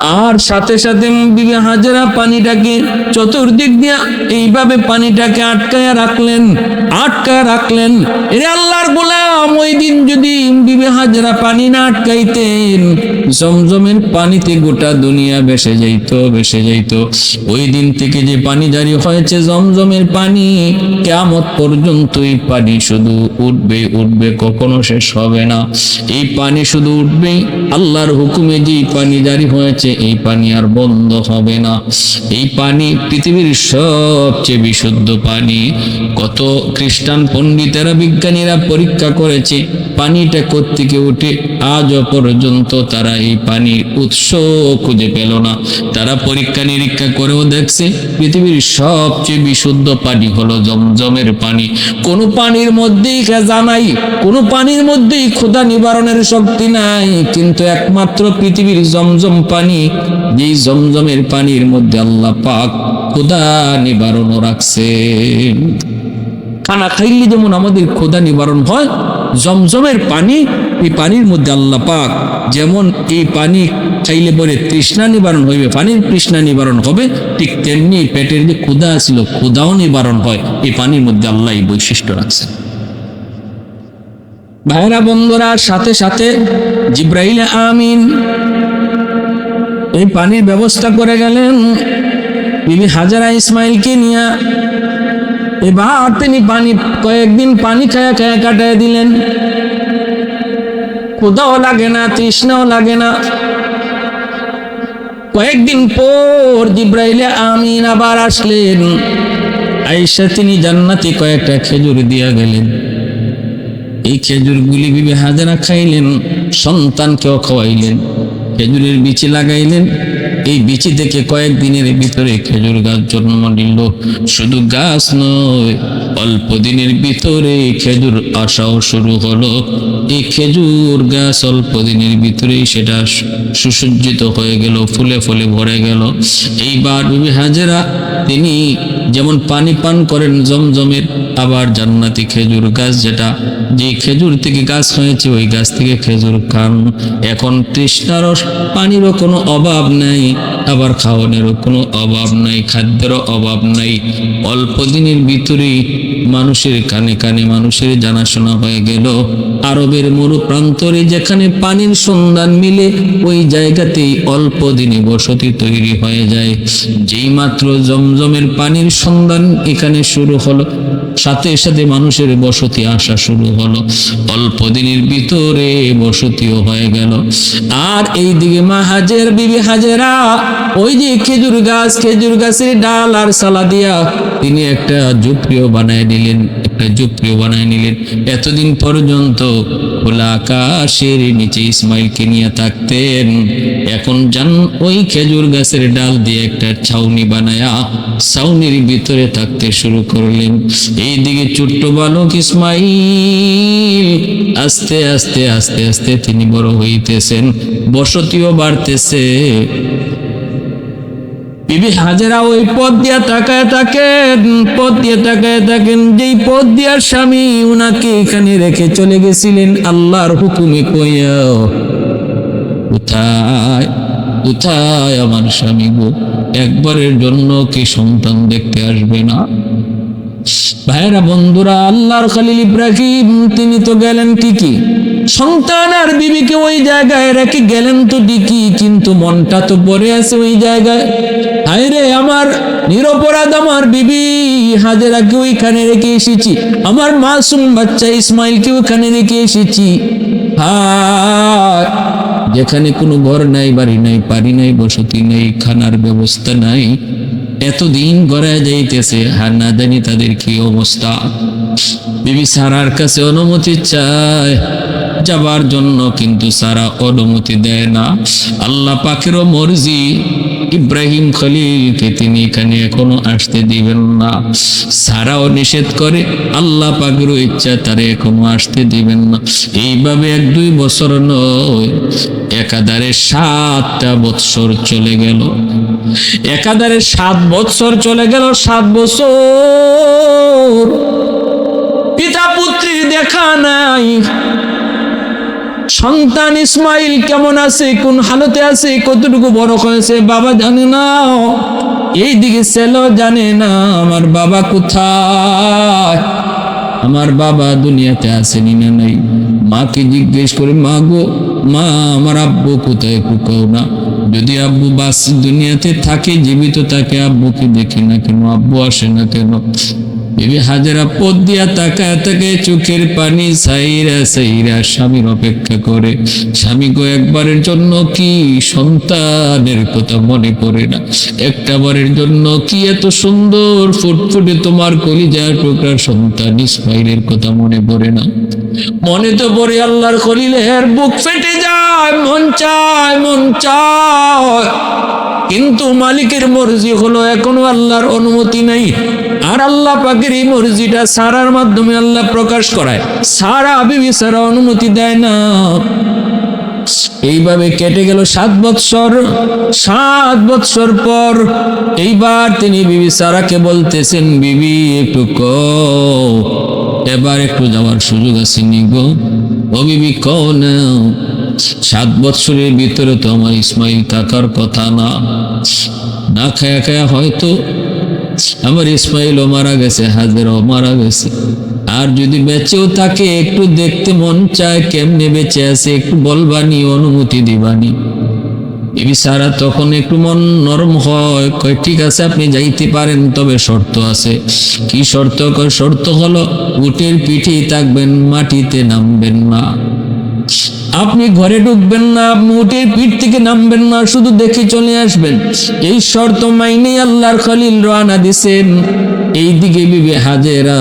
আর সাথে সাথে বিবি হাজারা পানিটাকে চতুর্দিক দিয়ে এইভাবে পানিটাকে আটকায়া রাখলেন আটকায়া রাখলেন। এরে আল্লাহর গোলাম, ওই দিন যদি বিবি হাজারা পানি না আটকাইতেন, জমজমের পানিতে গোটা দুনিয়া ভেসে যাইত, ভেসে যাইতো। ওই দিন থেকে যে পানি জারি হয়েছে, জমজমের পানি কেমত পর্যন্ত এই পানি শুধু উঠবে উঠবে, কখনো শেষ হবে না। এই পানি শুধু উঠবেই, আল্লাহর হুকুমে যে পানি জারি হয়েছে এই পানি আর বন্ধ হবে না। এই পানি পৃথিবীর সবচেয়ে বিশুদ্ধ পানি। কত খ্রিস্টান পণ্ডিতেরা, বিজ্ঞানীরা পরীক্ষা করেছে, পানিটা কোত্থেকে উঠে আজও পর্যন্ত তারা এই পানির উৎস খুঁজে পেল না। তারা পরীক্ষা নিরীক্ষা করেও দেখছে, পৃথিবীর সবচেয়ে বিশুদ্ধ পানি হলো জমজমের পানি। কোনো পানির মধ্যেই খেজা নাই, কোনো পানির মধ্যেই ক্ষুধা নিবারণের শক্তি নাই, কিন্তু একমাত্র পৃথিবীর জমজম পানি যেই জমজমের পানির মধ্যে আল্লাহ পাক ক্ষুধা নিবারণও রাখছে খানা খাইলে যেমন আমাদের ক্ষুধা নিবারণ হয়, জমজমের পানি, এই পানির মধ্যে আল্লাহ পাক যেমন এই পানি খাইলে পরে তৃষ্ণা নিবারণ হইবে, পানির তৃষ্ণা নিবারণ হবে, ঠিক তেমনি পেটের যে ক্ষুধা ছিল, ক্ষুধাও নিবারণ হয়, এই পানির মধ্যে আল্লাহ এই বৈশিষ্ট্য রাখছে ভাইরা বন্ধুরা, সাথে সাথে জিব্রাইল আমিন এই পানির ব্যবস্থা করে গেলেন। বিবি হাজারা ইসমাইলকে নিয়ে। এবার তিনি পানি, কয়েকদিন পানি খায়া খায়া কাটায় দিলেন। ক্ষুদাও লাগে না, তৃষ্ণাও লাগে না। কয়েকদিন পর জিব্রাইলে আমিন আবার আসলেন। আইসা তিনি জান্নাতি কয়েকটা খেজুর দিয়া গেলেন। এই খেজুরগুলি বিবে হাজারা খাইলেন, সন্তানকেও খাওয়াইলেন। খেজুরের বিচি লাগাইলেন। এই বিচি থেকে কয়েকদিনের ভিতরে খেজুর গাছ জন্ম নিল শুধু গাছ নয়, অল্প দিনের ভিতরে খেজুর আসাও শুরু হলো। এই খেজুর গাছ অল্প দিনের ভিতরেই সেটা সুসজ্জিত হয়ে গেল, ফুলে ফুলে ভরে গেল। এইবার বিবি হাজেরা, তিনি যেমন পানি পান করেন জমজমের, আবার জান্নাতি খেজুর গাছ যেটা, যে খেজুর থেকে গাছ হয়েছে, ওই গাছ থেকে খেজুর খান। এখন তৃষ্ণারও পানিরও কোনো অভাব নাই। আবার খাওয়ানোরও কোনো অভাব নাই, খাদ্যেরও অভাব নাই। অল্প দিনের ভিতরেই মানুষের কানে কানে মানুষের জানাশোনা হয়ে গেল। আরবের মরু প্রান্তরে যেখানে পানির সন্ধান মিলে, ওই জায়গাতেই অল্প দিনে বসতি তৈরি হয়ে যায়। যেই মাত্র জমজমের পানির সন্ধান এখানে শুরু হলো, সাথে সাথে মানুষের বসতি আসা শুরু হলো। অল্প দিনের ভিতরে বসতিও হয়ে গেল। আর এই দিকে মা হাজের, বিবি হাজেরা ওই যে খেজুর গাছ, খেজুর গাছের ডাল আর সালা দিয়া তিনি একটা জুপ্রিয় বানায় নিলেন, একটা জুপ্রিয় বানায় নিলেন। এতদিন পর্যন্ত খোলা আকাশের নিচে ইসমাইলকে নিয়ে থাকতেন। এখন যান ওই খেজুর গাছের ডাল দিয়ে একটা ছাউনি বানায়া ছাউনির ভিতরে থাকতে শুরু করলেন। এইদিকে ছোট্ট বালক ইসমাইল আস্তে আস্তে আস্তে আস্তে তিনি বড় হইতেছেন, বসতিও বাড়তেছে। বিবি হাজারা ওই পথ দিয়া তাকায় থাকেন, পথ দিয়ে তাকায় থাকেন। যেই পথ দিয়ার স্বামী উনাকে এখানে রেখে চলে গেছিলেন, আল্লাহর হুকুমে কইয়া কোথায় কোথায় আমার স্বামী গো, একবারের জন্য কি সন্তান দেখতে আসবে না? ভাইরা বন্ধুরা, আল্লাহর খালিল ইব্রাহিম, তিনি তো গেলেন ঠিকই। সন্তান আর বিবিকে ওই জায়গায় রেখে গেলেন তো ঠিকই, কিন্তু মনটা তো পড়ে আছে ওই জায়গায়। হায় রে আমার নিরপরাধ আমার বিবি হাজেরাকে ওইখানে রেখে এসেছি? আমার মাসুম বাচ্চা ইসমাইলকে ওখানে রেখে এসেছি? হায়, যেখানে কোনো ঘর নাই, বাড়ি নাই পারি নাই, বসতি নেই, খানার ব্যবস্থা নাই। এতদিন গড়ায় যাইতেছে আর না জানি তাদের কি অবস্থা। বিবি সারার কাছে অনুমতি চায়, যাবার জন্য কিন্তু সারা অনুমতি দেয় না। আল্লাহ পাকেরও মর্জি ইব্রাহিম খলিলকে তিনি এখানে এখনও আসতে দিবেন না। সারাও নিষেধ করে, আল্লাহ পাকেরও ইচ্ছা তারে এখনও আসতে দিবেন না। এইভাবে এক দুই বছর নয়, একাধারে সাতটা বৎসর চলে গেল। একাধারে সাত বৎসর চলে গেল, সাত বছর পিতা পুত্রীর দেখা নাই। সন্তান ইসমাইল কেমন আছে? কোন হালতে আছে? কতটুকু বড় হয়েছে? বাবা জানে না। এই দিকে ছেলেও জানে না, আমার বাবা কোথায়? আমার বাবা দুনিয়াতে আসেনি না নাই? মাকে জিজ্ঞেস করে, মা গো, মা, আমার আব্বু কোথায়? কুকাও না। যদি আব্বু বাস দুনিয়াতে থাকে, জীবিত থাকে, আব্বুকে দেখি না কেন? আব্বু আসে না কেন? বিবি হাজারা পদ দিয়া তাকায় তাকে চোখের পানি সাইরা সাইরা স্বামীর অপেক্ষা করে। স্বামী গো, একবারের জন্য কি সন্তানের কথা মনে করে না? একটা বারের জন্য কি এত সুন্দর ফুটফুটে তোমার কলিজার টুকরা সন্তান ইসমাইলের কথা মনে পড়ে না? মনে তো পড়ে আল্লাহর খলিলের বুক ফেটে যায়, মন চায় মন চায়। কিন্তু মালিকের মর্জি হলো এখনও আল্লাহর অনুমতি নাই। আর আল্লাহ পাকের এই মর্জিটা সারার মাধ্যমে আল্লাহ প্রকাশ করায়। সারা বিবি সারা অনুমতি দেয় না। এইভাবে কেটে গেল সাত বৎসর। সাত বৎসর পর এইবার তিনি বিবি সারাকে বলতেছেন, বিবি, একটু ক এবার একটু যাওয়ার সুযোগ আছে গো। ও বিবি না। সাত বৎসরের ভিতরে তো আমার ইসমাইল থাকার কথা না। না খায়া খায়া হয়তো আমার ইসমাইলও মারা গেছে, হাজেরও মারা গেছে। আর যদি বেঁচেও থাকে, একটু দেখতে মন চায়, কেমনে বেঁচে আছে, একটু বলবানি, অনুমতি দিবানি। বিবি সারা তখন একটু মন নরম হয়, কয়, ঠিক আছে, আপনি যাইতে পারেন, তবে শর্ত আছে। কি শর্ত? কয়, শর্ত হলো, উটের পিঠে থাকবেন, মাটিতে নামবেন না। আপনি ঘরে ঢুকবেন না, আপনি উটের পিঠ থেকে নামবেন না, শুধু দেখে চলে আসবেন। এই শর্ত মাইনে আল্লাহর খলিল রানা দিছেন। এই দিকে বিবি হাজেরা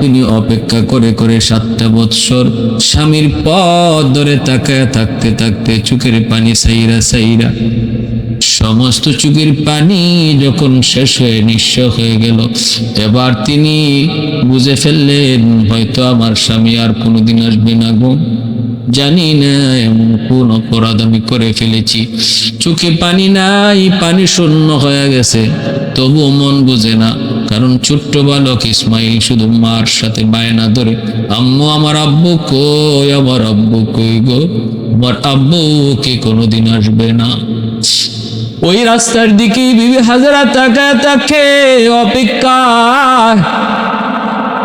তিনি অপেক্ষা করে করে সাতটা বৎসর স্বামীর পথ ধরে তাকায় থাকতে থাকতে চোখের পানি সাইরা সাইরা সমস্ত চোখের পানি যখন শেষ হয়ে নিঃস্ব হয়ে গেল। এবার তিনি বুঝে ফেললেন, হয়তো আমার স্বামী আর কোনোদিন আসবে না গো। জানি না, এমন কোন অপরাধ আমি করে ফেলেছি। চোখে পানি নাই, পানি শূন্য হয়ে গেছে, তবুও মন বুঝে না। কারণ ছোট্ট বালক ইসমাইল শুধু মার সাথে বায়না ধরে, আম্মু, আমার আব্বু কই? আমার আব্বু কই গো? আমার আব্বু কে কোনোদিন আসবে না? ওই রাস্তার দিকে বিবি হাজারা তাকায় তাকে অপেক্ষা।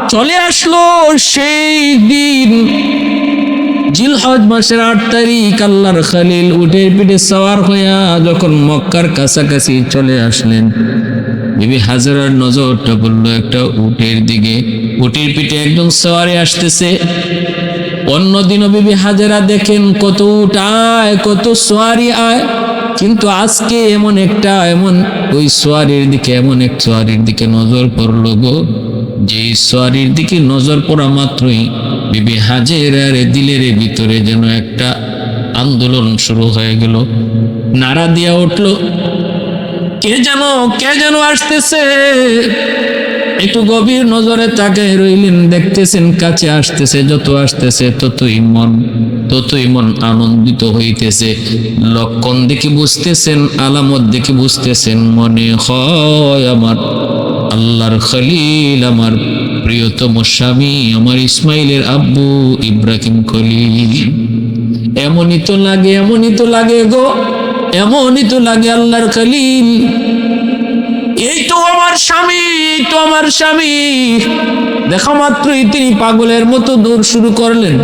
চলে আসলো সেই দিন। জিলহজ মাসের আট তারিখ, আল্লাহর খালিল উঠে পিঠে সওয়ার হইয়া যখন মক্কার কাছাকাছি চলে আসলেন বিবি হাজারার নজরটা পড়ল একটা উটের দিকে। উটের পিঠে একজন সওয়ারে আসতেছে। অন্যদিনও বিবি হাজারা দেখেন কত উট আয়, কত সোয়ারি আয়। কিন্তু আজকে এমন একটা, এমন ওই সোয়ারির দিকে, এমন এক সোয়ারির দিকে নজর পড়ল গো। যে সোয়ারির দিকে নজর পড়া মাত্রই বিবি হাজেরার দিলের ভিতরে যেন একটা আন্দোলন শুরু হয়ে গেল। নাড়া দিয়া উঠল কে যেন কে যেন আসতেছে? একটু গভীর নজরে তাকে রইলেন, দেখতেছেন কাছে আসতেছে, যত আসতেছে ততই মন ততই মন আনন্দিত হইতেছে। লক্ষণ দেখে বুঝতেছেন, আলামত দেখে বুঝতেছেন, মনে হয় আমার আল্লাহর খলিল, আমার প্রিয়তম স্বামী, আমার ইসমাইলের আব্বু ইব্রাহিম খলিল। এমনই তো লাগে, এমনই তো লাগে গো। এমনই তো লাগে আল্লাহর খলিল এই তো আমার স্বামী, এই তো আমার স্বামী। দেখা মাত্রই তিনি পাগলের মতো দৌড় শুরু করলেন।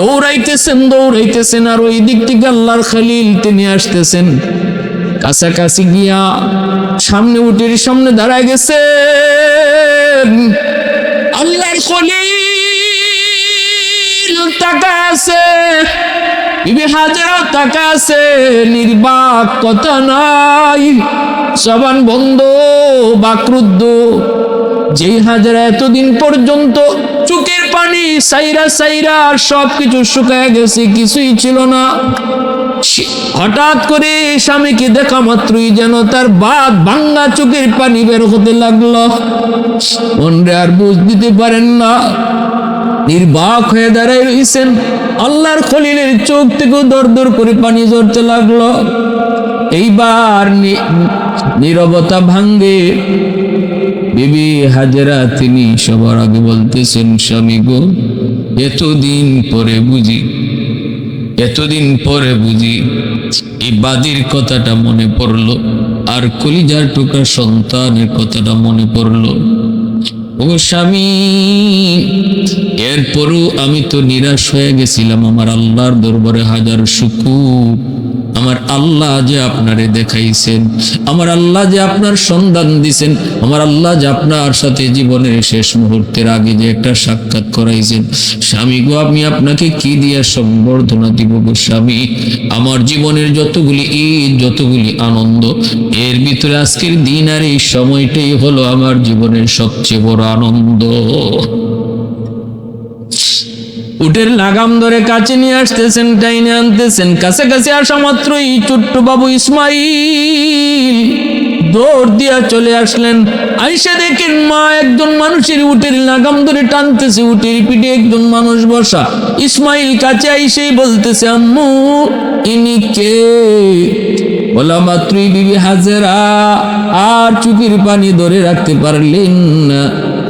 দৌড়াইতেছেন দৌড়াইতেছেন আর ওই দিক থেকে আল্লাহর খলিল তিনি আসতেছেন। কাছাকাছি গিয়া সামনে উটের সামনে দাঁড়ায় গেছে আল্লাহর খলিল, টাকা আছে। বিবি হাজারও টাকা আছে, নির্বাক কথা নাই। জবান বন্ধ, বাকরুদ্ধ। যেই হাজারা এতদিন পর্যন্ত চুকের পানি সাইরা সাইরা আর সব কিছু শুকায় গেছে, কিছুই ছিল না। হঠাৎ করে স্বামীকে দেখা মাত্রই যেন তার বাদ ভাঙ্গা চোখের পানি বের হতে লাগল। মনরে আর বুঝ দিতে পারেন না। নির্বাক হয়ে দাঁড়ায় রয়েছেন আল্লাহর খলিলের চোখ থেকে দর দর করে পানি ঝরতে লাগল। এইবার নীরবতা ভাঙ্গে বিবি হাজেরা তিনি সবার আগে বলতেছেন, স্বামী গো, এতদিন পরে বুঝি, এতদিন পরে বুঝি এই বাদির কথাটা মনে পড়ল, আর কলিজার টুকরা সন্তানের কথাটা মনে পড়ল। ও স্বামী এরপরও আমি তো নিরাশ হয়ে গেছিলাম আমার আল্লাহর দরবারে হাজার শুকুর। আমার আল্লাহ যে আপনারে দেখাইছেন, আমার আল্লাহ যে আপনার সন্ধান দিছেন, আমার আল্লাহ যে আপনার সাথে জীবনের শেষ মুহূর্তের আগে যে একটা সাক্ষাৎ করাইছেন, স্বামী গো, আমি আপনাকে কি দিয়া সম্বর্ধনা দিব গো স্বামী? আমার জীবনের যতগুলি ঈদ, যতগুলি আনন্দ, এর ভিতরে আজকের দিন আর এই সময়টাই হলো আমার জীবনের সবচেয়ে বড় আনন্দ। উটের লাগাম ধরে কাছে নিয়ে আসতেছেন টাইনে আনতেছেন। কাছে কাছে আসা মাত্রই ছোট্ট বাবু ইসমাইল দৌড় দিয়া চলে আসলেন। আইসা দেখেন মা একজন মানুষের উটের লাগাম ধরে টানতেছে, উটের পিঠে একজন মানুষ বসা। ইসমাইল কাছে আইসেই বলতেছে, আম্মু, ইনি কে? বলা মাত্রই বিবি হাজেরা আর চুকির পানি ধরে রাখতে পারলেন না।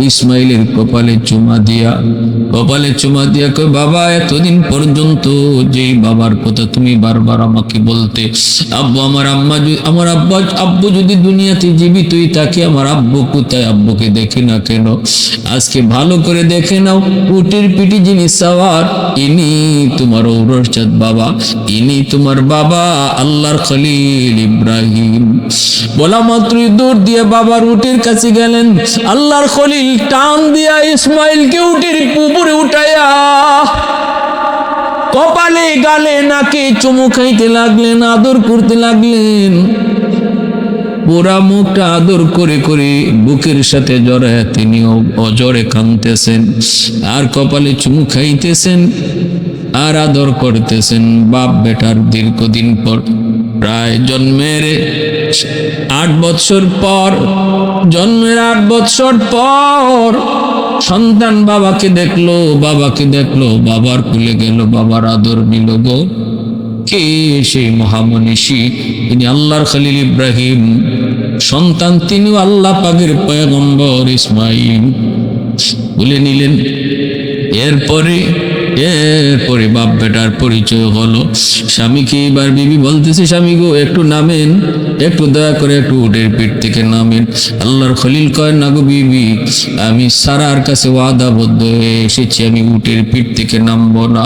ইসমাইলের কপালে চুমা দিয়া, কপালে চুমা দিয়া কই বাবা, এতদিন পর্যন্ত যেই বাবার কথা তুমি বারবার আমাকে বলতে, আব্বু, আমার আম্মা আমার আব্বা, আব্বু যদি দুনিয়াতে জীবিতই থাকে, আমার আব্বু কোথায় আব্বুকে দেখে না কেন? আজকে ভালো করে দেখে নাও, উটের পিটি যিনি সাওয়ার, ইনি তোমার ঔরশাদ বাবা, ইনি তোমার বাবা, আল্লাহর খলিল ইব্রাহিম। বলা মাত্রই দূর দিয়ে বাবার উটের কাছে গেলেন, আল্লাহর খলিল টান দিয়া ইসমাইলকে উটের উপরে উঠাইয়া কপালে গালে নাকে চুমু খাইতে লাগলেন, আদর করতে লাগলেন। পোড়া মুখটা আদর করে করে বুকের সাথে জড়ায় তিনি অজরে কাঁদতেছেন, আর কপালে চুমু খাইতেছেন, আর আদর করতেছেন, বাপ বেটার দীর্ঘদিন পর। প্রায় জন্মের আট বছর পর, জন্মের আট বছর পর সন্তান বাবাকে দেখল বাবাকে দেখল, বাবার কুলে গেল, বাবার আদর নিল গো। কে সেই মহামনীষী? তিনি আল্লাহর খালিল ইব্রাহিম। সন্তান তিনিও আল্লাহ পাগের পয়গম্বর ইসমাইল। বলে নিলেন, এরপরে এরপরে বাপ বেটার পরিচয় হলো। স্বামীকে এবার বিবি বলতেছে, স্বামী গো, একটু নামেন, একটু দয়া করে একটু উটের পিঠ থেকে নামেন। আল্লাহর খলিল কয়, না গো বিবি, আমি সারার কাছে ওয়াদাবদ্ধ হয়ে এসেছি, আমি উটের পিঠ থেকে নামবো না।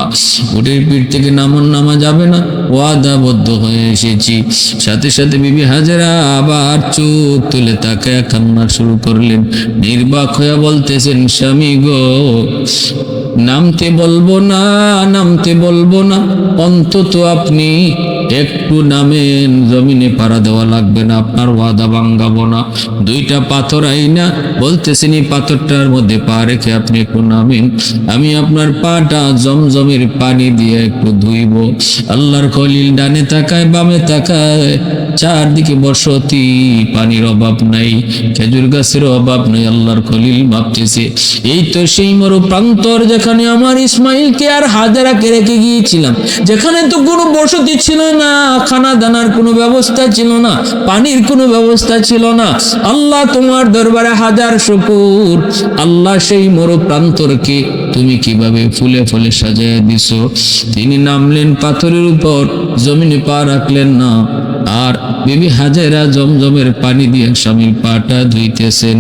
উটের পিঠ থেকে নামন নামা যাবে না ওয়াদাবদ্ধ হয়ে এসেছি। সাথে সাথে বিবি হাজারা আবার চোখ তুলে তাকায় কান্না শুরু করলেন। নির্বাক হয়ে বলতেছেন, স্বামী গো, নামতে বলব না নামতে বলব না। অন্তত আপনি একটু নামেন জমিনে পাড়া দেওয়া লাগবে না, আপনার ওয়াদা ভাঙ্গাবো না। দুইটা পাথর আইনা, বলতেছেন এই পাথরটার মধ্যে পা রেখে আপনি একটু নামেন। আমি আপনার পাটা জমজমের পানি দিয়ে একটু ধুইব। আল্লাহর খলিল ডানে তাকায়, বামে তাকায়। চারদিকে বসতি, পানির অভাব নাই, খেজুর গাছের অভাব নাই, আল্লাহর খলিল ভাবতেছে। এই তো সেই মরু প্রান্তর যেখানে আমার ইসমাইলকে আর হাজারাকে রেখে গিয়েছিলাম। যেখানে তো কোনো বসতি ছিল না খানা দানার কোনো ব্যবস্থা ছিল না, পানির কোনো ব্যবস্থা ছিল না। আল্লাহ তোমার দরবারে হাজার শুকুর। আল্লাহ সেই মরু প্রান্তরকে তুমি কীভাবে ফুলে ফুলে সাজায় দিছো? তিনি নামলেন পাথরের উপর, জমিনে পা রাখলেন না। আর বিবি হাজেরা জমজমের পানি দিয়ে স্বামীর পাটা ধুইতেছেন।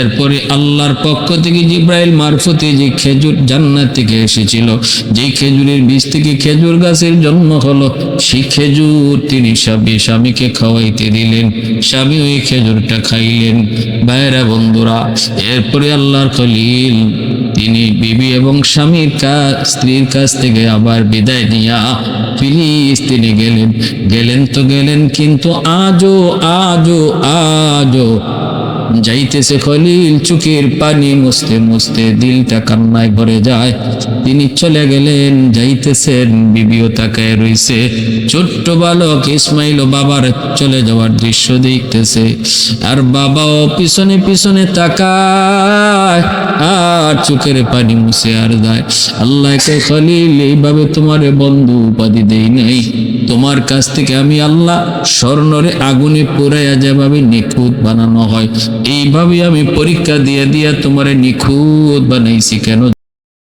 এরপরে আল্লাহর পক্ষ থেকে জিব্রাইল মারফতে যে খেজুর জান্নাত থেকে এসেছিল যে খেজুরের বীজ থেকে খেজুর গাছের জন্ম হলো, সেই খেজুর তিনি স্বামী, স্বামীকে খাওয়াইতে দিলেন। স্বামী ওই খেজুরটা খাইলেন। ভাইরা বন্ধুরা, এরপরে আল্লাহর খলিল তিনি বিবি এবং স্বামীর কাছ, স্ত্রীর কাছ থেকে আবার বিদায় নিয়া ফিলিস্তিনে গেলেন। গেলেন তো গেলেন, কিন্তু আজও আজও আজও যাইতেছে খলিল, চুকের পানি মুছতে মুছতে দিলটা কান্নায় ভরে যায়। তিনি চলে গেলেন, যাইতেছেন, বিবিও তাকায় রইছে। ছোট্ট বালক ইসমাইল ও বাবার চলে যাওয়ার দৃশ্য দেখতেছে। আর বাবাও পিছনে পিছনে তাকায়, আর চোখের পানি মুছে আর যায়। আল্লাহকে খলিল, এইভাবে তোমারে বন্ধু উপাধি দেই নাই। তোমার কাছ থেকে আমি আল্লাহ স্বর্ণরে আগুনে পুরাইয়া যেভাবে নিখুঁত বানানো হয় এইভাবে আমি পরীক্ষা দিয়ে দিয়া তোমারে নিখুঁত বানাইছি কেন